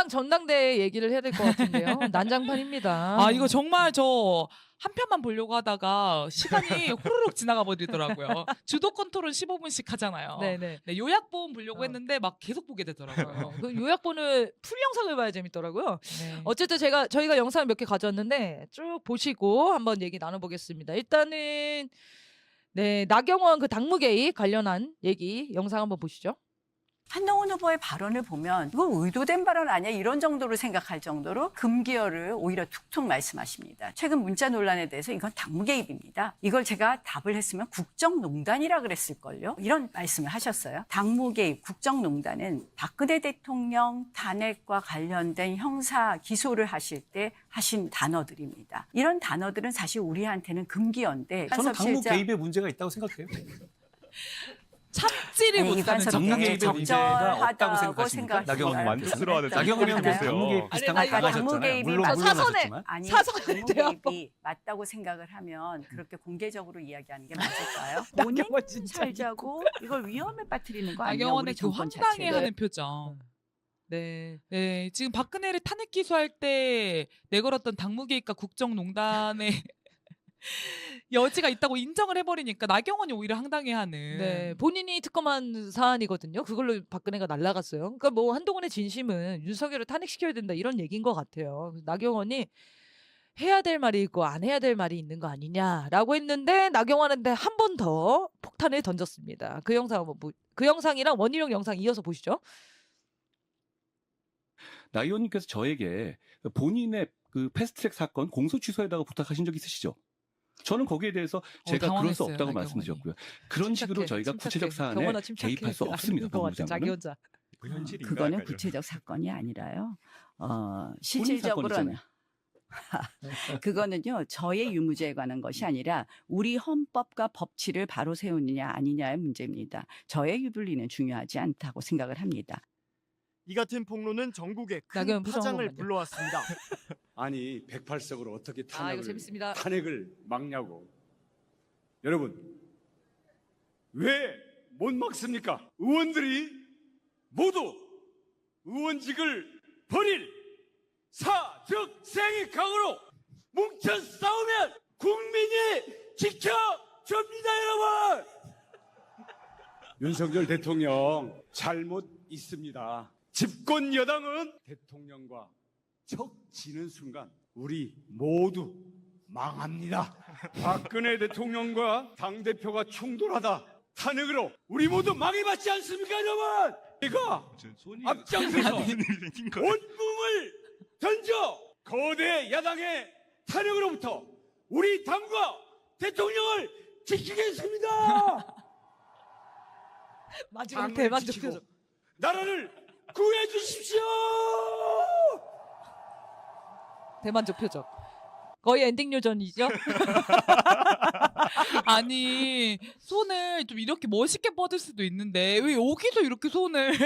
정의당 전당대회 얘기를 해야 될 것 같은데요. 난장판입니다. 아 이거 정말 저 한 편만 보려고 하다가 시간이 후루룩 지나가 버리더라고요. 주도권 토론 15분씩 하잖아요. 네네. 네, 요약본 보려고 어. 했는데 막 계속 보게 되더라고요. 그 요약본을 풀 영상을 봐야 재밌더라고요. 네. 어쨌든 제가 저희가 영상을 몇 개 가져왔는데 쭉 보시고 한번 얘기 나눠보겠습니다. 일단은 네 나경원 그 당무개입 관련한 얘기 영상 한번 보시죠. 한동훈 후보의 발언을 보면 이거 의도된 발언 아니야 이런 정도로 생각할 정도로 금기어를 오히려 툭툭 말씀하십니다. 최근 문자 논란에 대해서 이건 당무 개입입니다. 이걸 제가 답을 했으면 국정농단이라 그랬을걸요. 이런 말씀을 하셨어요. 당무 개입, 국정농단은 박근혜 대통령 탄핵과 관련된 형사 기소를 하실 때 하신 단어들입니다. 이런 단어들은 사실 우리한테는 금기어인데 저는 당무 개입에 문제가 있다고 생각해요. 참지를 못하는 없다고 적절하다고 생각하십니까? 생각하시나요? 나경원 만족스러워하는 당무 보세요. 개입 비슷한 아니. 개입이 물론 맞- 물론 사선에-. 아니 대하고. 당무개입이 맞다고 생각을 하면 그렇게 공개적으로 이야기하는 게 맞을까요? 본인 나경원 진짜 살자고 이걸 위험에 빠뜨리는 거 아니야? 나경원의 그 정권 황당해 자체를. 하는 표정. 네. 네, 지금 박근혜를 탄핵 기소할 때 내걸었던 당무개입과 국정농단의 여지가 있다고 인정을 해버리니까 나경원이 오히려 황당해하는. 네, 본인이 특검한 사안이거든요. 그걸로 박근혜가 날라갔어요. 그러니까 뭐 한동훈의 진심은 윤석열을 탄핵시켜야 된다 이런 얘기인 것 같아요. 나경원이 해야 될 말이 있고 안 해야 될 말이 있는 거 아니냐라고 했는데 나경원한테 한 번 더 폭탄을 던졌습니다. 그 영상 한번 보, 그 영상이랑 원희룡 영상 이어서 보시죠. 나 의원님께서 저에게 본인의 그 패스트트랙 사건 공소 취소에다가 부탁하신 적 있으시죠? 저는 거기에 대해서 제가 그럴 수 당황했어요, 없다고 나경원이. 말씀드렸고요. 그런 식으로 저희가 침착해. 구체적 사안에. 개입할 수 없습니다. 자기. 혼자. 그 현실인가? 그거는. 구체적 사건이 아니라요. 어, 실질적으로는 사건이잖아요. 그거는요 저의 유무죄에 관한 것이 아니라 우리 헌법과 법치를 바로 세우느냐 아니냐의 문제입니다. 저의 유불리는 중요하지 않다고 생각을 합니다. 이 같은 폭로는 전국에 큰 나경원 파장을. 불러왔습니다. 아니 108석으로 어떻게 아 이거 탄핵을 재밌습니다. 탄핵을 막냐고 여러분 왜 못 막습니까? 의원들이 모두 의원직을 버릴 사적생의 각오로 뭉쳐 싸우면 국민이 지켜줍니다 여러분 윤석열 대통령 잘못 있습니다 집권 여당은 대통령과 척 지는 순간 우리 모두 망합니다. 박근혜 대통령과 당 대표가 충돌하다 탄핵으로 우리 모두 망해봤지 않습니까, 여러분? 손이 앞장서서? 온몸을 던져 거대 야당의 탄핵으로부터 우리 당과 대통령을 지키겠습니다. 마지막 대만족 표정. 나라를 구해 주십시오. 대만족 표정. 거의 엔딩 요전이죠. 아니 손을 좀 이렇게 멋있게 뻗을 수도 있는데 왜 여기서 이렇게 손을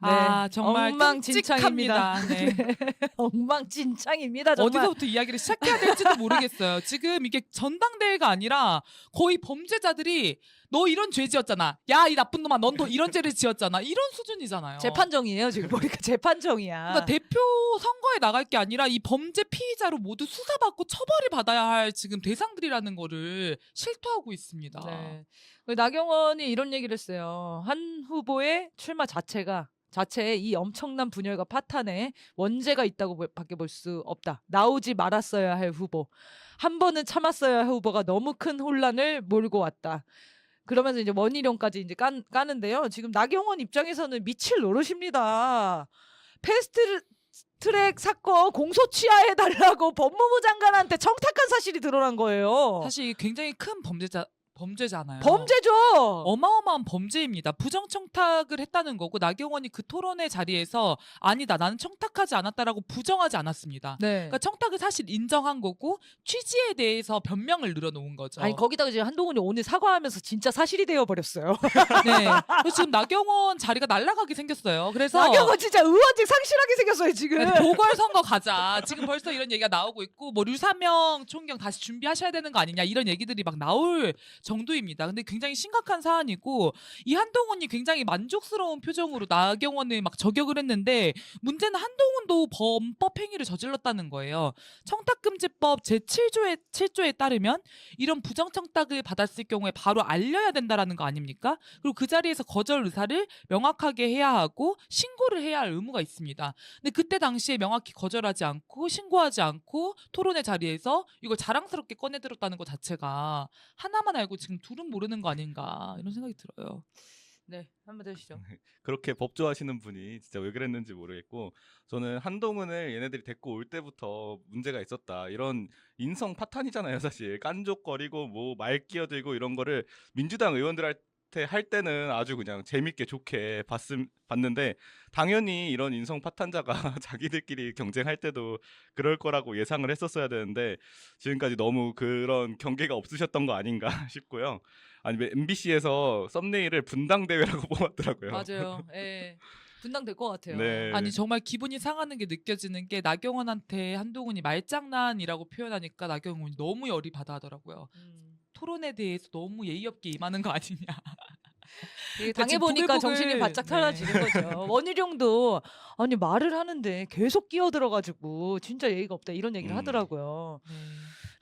아 정말 엉망진창입니다. 끔찍합니다. 네. 엉망진창입니다. 정말. 어디서부터 이야기를 시작해야 될지도 모르겠어요. 지금 이게 전당대회가 아니라 거의 범죄자들이 너 이런 죄 지었잖아. 야 이 나쁜 놈아 넌 또 이런 죄를 지었잖아. 이런 수준이잖아요. 재판정이에요 지금 보니까 재판정이야. 그러니까 대표 선거에 나갈 게 아니라 이 범죄 피의자로 모두 수사받고 처벌을 받아야 할 지금 대상들이라는 거를 실토하고 있습니다. 네. 그 나경원이 이런 얘기를 했어요. 한 후보의 출마 자체가 자체에 이 엄청난 분열과 파탄에 원죄가 있다고 볼- 밖에 볼 수 없다. 나오지 말았어야 할 후보. 한 번은 참았어야 할 후보가 너무 큰 혼란을 몰고 왔다. 그러면서 이제 원희룡까지 이제 깐, 까는데요. 지금 나경원 입장에서는 미칠 노릇입니다. 패스트 트랙 사건 공소 취하해 달라고 법무부 장관한테 청탁한 사실이 드러난 거예요. 사실 굉장히 큰 범죄자 범죄잖아요. 범죄죠. 어마어마한 범죄입니다. 부정 청탁을 했다는 거고 나경원이 그 토론회 자리에서 아니다 나는 청탁하지 않았다라고 부정하지 않았습니다. 네. 그러니까 청탁을 사실 인정한 거고 취지에 대해서 변명을 늘어놓은 거죠. 아니 거기다가 지금 한동훈이 오늘 사과하면서 진짜 사실이 되어 버렸어요. 네. 그래서 지금 나경원 자리가 날아가게 생겼어요. 그래서 나경원 진짜 의원직 상실하게 생겼어요 지금. 네, 보궐선거 가자. 지금 벌써 이런 얘기가 나오고 있고 뭐 류사명 총경 다시 준비하셔야 되는 거 아니냐 이런 얘기들이 막 나올 정도입니다. 근데 굉장히 심각한 사안이고 이 한동훈이 굉장히 만족스러운 표정으로 나경원을 막 저격을 했는데 문제는 한동훈도 범법 행위를 저질렀다는 거예요. 청탁금지법 제7조에 7조에 따르면 이런 부정 청탁을 받았을 경우에 바로 알려야 된다라는 거 아닙니까? 그리고 그 자리에서 거절 의사를 명확하게 해야 하고 신고를 해야 할 의무가 있습니다. 근데 그때 당시에 명확히 거절하지 않고 신고하지 않고 토론의 자리에서 이걸 자랑스럽게 꺼내 들었다는 것 자체가 하나만 알고 지금 둘은 모르는 거 아닌가 이런 생각이 들어요. 네, 한번 더 해주시죠. 그렇게 법조하시는 분이 진짜 왜 그랬는지 모르겠고 저는 한동훈을 얘네들이 데리고 올 때부터 문제가 있었다 이런 인성 파탄이잖아요 사실 깐족거리고 뭐 말 끼어들고 이런 거를 민주당 의원들한테 할 때는 아주 그냥 재밌게 좋게 봤음, 봤는데 당연히 이런 인성 파탄자가 자기들끼리 경쟁할 때도 그럴 거라고 예상을 했었어야 되는데 지금까지 너무 그런 경계가 없으셨던 거 아닌가 싶고요. 아니 MBC에서 썸네일을 분당 대회라고 뽑았더라고요. 맞아요. 예. 분당될 것 같아요. 네. 아니 정말 기분이 상하는 게 느껴지는 게 나경원한테 한동훈이 말장난이라고 표현하니까 나경원이 너무 열이 받아 하더라고요. 음. 토론에 대해서 너무 예의 없게 임하는 거 아니냐. 당해 보니까 부글부글- 정신이 바짝 네. 달라지는 거죠. 원희룡도 아니 말을 하는데 계속 끼어들어가지고 진짜 예의가 없다 이런 얘기를 음. 하더라고요.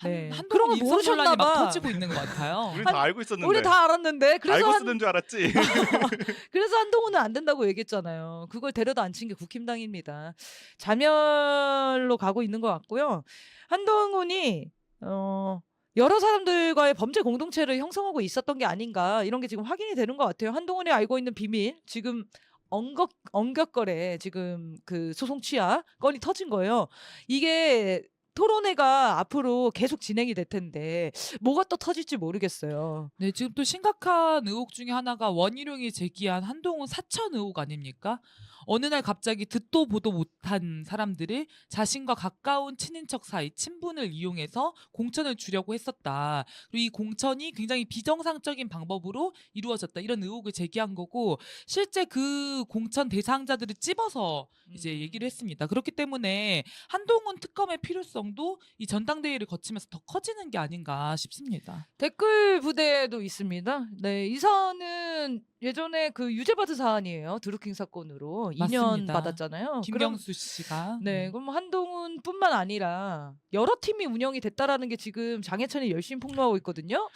한, 네. 그런 걸 인성 논란이 막 모르셨나 봐. 터지고 있는 것 같아요. 우리 다 알고 있었는데. 우리 다 알았는데 그래서 알고 한, 쓰는 줄 알았지. 그래서 한동훈은 안 된다고 얘기했잖아요. 그걸 데려다 앉힌 게 국힘당입니다. 자멸로 가고 있는 것 같고요. 한동훈이 어, 여러 사람들과의 범죄 공동체를 형성하고 있었던 게 아닌가 이런 게 지금 확인이 되는 것 같아요. 한동훈이 알고 있는 비밀 지금 엉격 엉격거래 지금 그 소송 취하 건이 터진 거예요. 이게 토론회가 앞으로 계속 진행이 될 텐데 뭐가 또 터질지 모르겠어요. 네, 지금 또 심각한 의혹 중에 하나가 원희룡이 제기한 한동훈 사천 의혹 아닙니까? 어느 날 갑자기 듣도 보도 못한 사람들이 자신과 가까운 친인척 사이 친분을 이용해서 공천을 주려고 했었다. 그리고 이 공천이 굉장히 비정상적인 방법으로 이루어졌다. 이런 의혹을 제기한 거고 실제 그 공천 대상자들을 찝어서 이제 음. 얘기를 했습니다. 그렇기 때문에 한동훈 특검의 필요성 도 이 전당대회를 거치면서 더 커지는 게 아닌가 싶습니다. 댓글 부대도 있습니다. 네, 이 사안은 예전에 그 유죄받은 사안이에요. 드루킹 사건으로 2년 맞습니다. 받았잖아요. 그럼 김경수 씨가 네, 그럼 한동훈뿐만 아니라 여러 팀이 운영이 됐다라는 게 지금 장해찬이 열심히 폭로하고 있거든요.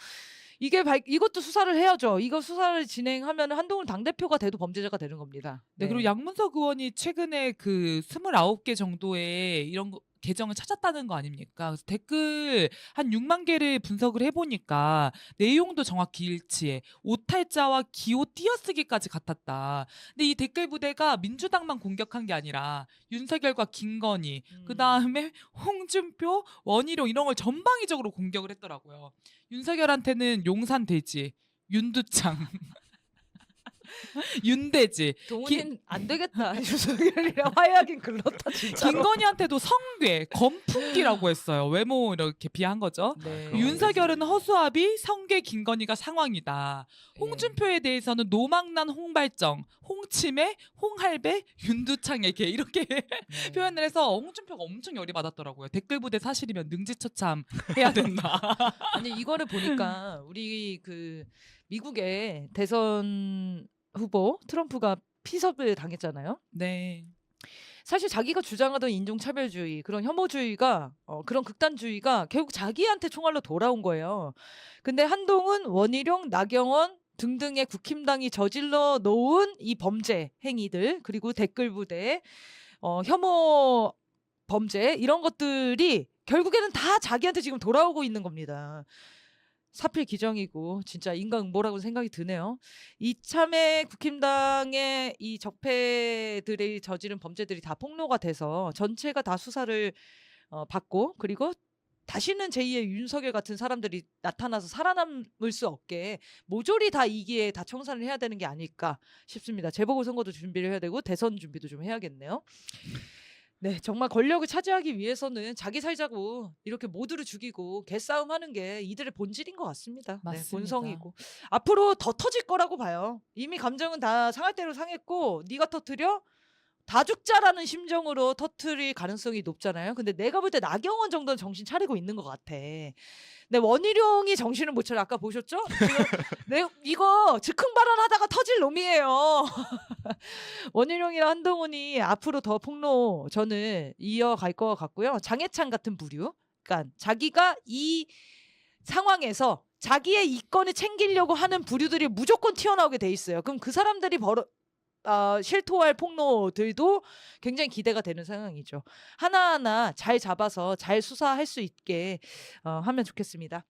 이게 발, 이것도 수사를 해야죠. 이거 수사를 진행하면 한동훈 당 대표가 돼도 범죄자가 되는 겁니다. 네, 그리고 양문석 의원이 최근에 그 29개 정도의 이런 거, 계정을 찾았다는 거 아닙니까? 그래서 댓글 한 6만 개를 분석을 해보니까 내용도 정확히 일치해. 오탈자와 기호 띄어쓰기까지 같았다. 근데 이 댓글 부대가 민주당만 공격한 게 아니라 윤석열과 김건희, 음. 그 다음에 홍준표, 원희룡 이런 걸 전방위적으로 공격을 했더라고요. 윤석열한테는 용산 대지, 윤두창, 윤대지, 동훈이 안 되겠다. 윤석열이랑 화해하긴 글렀다 진짜. 김건희한테도 성괴, 검풍기라고 했어요. 외모 이렇게 비한 거죠. 네. 윤석열은 허수아비, 성괴 김건희가 상황이다. 네. 홍준표에 대해서는 노망난 홍발정, 홍치매, 홍할배, 윤두창에게 이렇게 네. 표현을 해서 홍준표가 엄청 열이 받았더라고요. 댓글 부대 사실이면 능지처참 해야 된다. 아니 이거를 보니까 우리 그 미국의 대선 후보 트럼프가 피섭을 당했잖아요. 네. 사실 자기가 주장하던 인종차별주의 그런 혐오주의가 어, 그런 극단주의가 결국 자기한테 총알로 돌아온 거예요. 근데 한동훈, 원희룡, 나경원 등등의 국힘당이 저질러 놓은 이 범죄 행위들 그리고 댓글 부대 어, 혐오 범죄 이런 것들이 결국에는 다 자기한테 지금 돌아오고 있는 겁니다. 사필 기정이고 진짜 인간응보라고 생각이 드네요. 이참에 국힘당의 이 적폐들이 저지른 범죄들이 다 폭로가 돼서 전체가 다 수사를 어, 받고 그리고 다시는 제2의 윤석열 같은 사람들이 나타나서 살아남을 수 없게 모조리 다 이기에 다 청산을 해야 되는 게 아닐까 싶습니다. 재보궐선거도 준비를 해야 되고 대선 준비도 좀 해야겠네요. 네, 정말 권력을 차지하기 위해서는 자기 살자고 이렇게 모두를 죽이고 개싸움 하는 게 이들의 본질인 것 같습니다. 네, 맞습니다. 본성이고 앞으로 더 터질 거라고 봐요. 이미 감정은 다 상할 대로 상했고 네가 터뜨려 다 죽자라는 심정으로 터트릴 가능성이 높잖아요. 근데 내가 볼 때 나경원 정도는 정신 차리고 있는 것 같아. 근데 원희룡이 정신을 못 차려. 아까 보셨죠? 내 이거 즉흥 발언하다가 터질 놈이에요. 원희룡이랑 한동훈이 앞으로 더 폭로 저는 이어갈 것 같고요. 장해찬 같은 부류. 그러니까 자기가 이 상황에서 자기의 이권을 챙기려고 하는 부류들이 무조건 튀어나오게 돼 있어요. 그럼 그 사람들이 벌어 어, 실토할 폭로들도 굉장히 기대가 되는 상황이죠. 하나하나 잘 잡아서 잘 수사할 수 있게 어, 하면 좋겠습니다.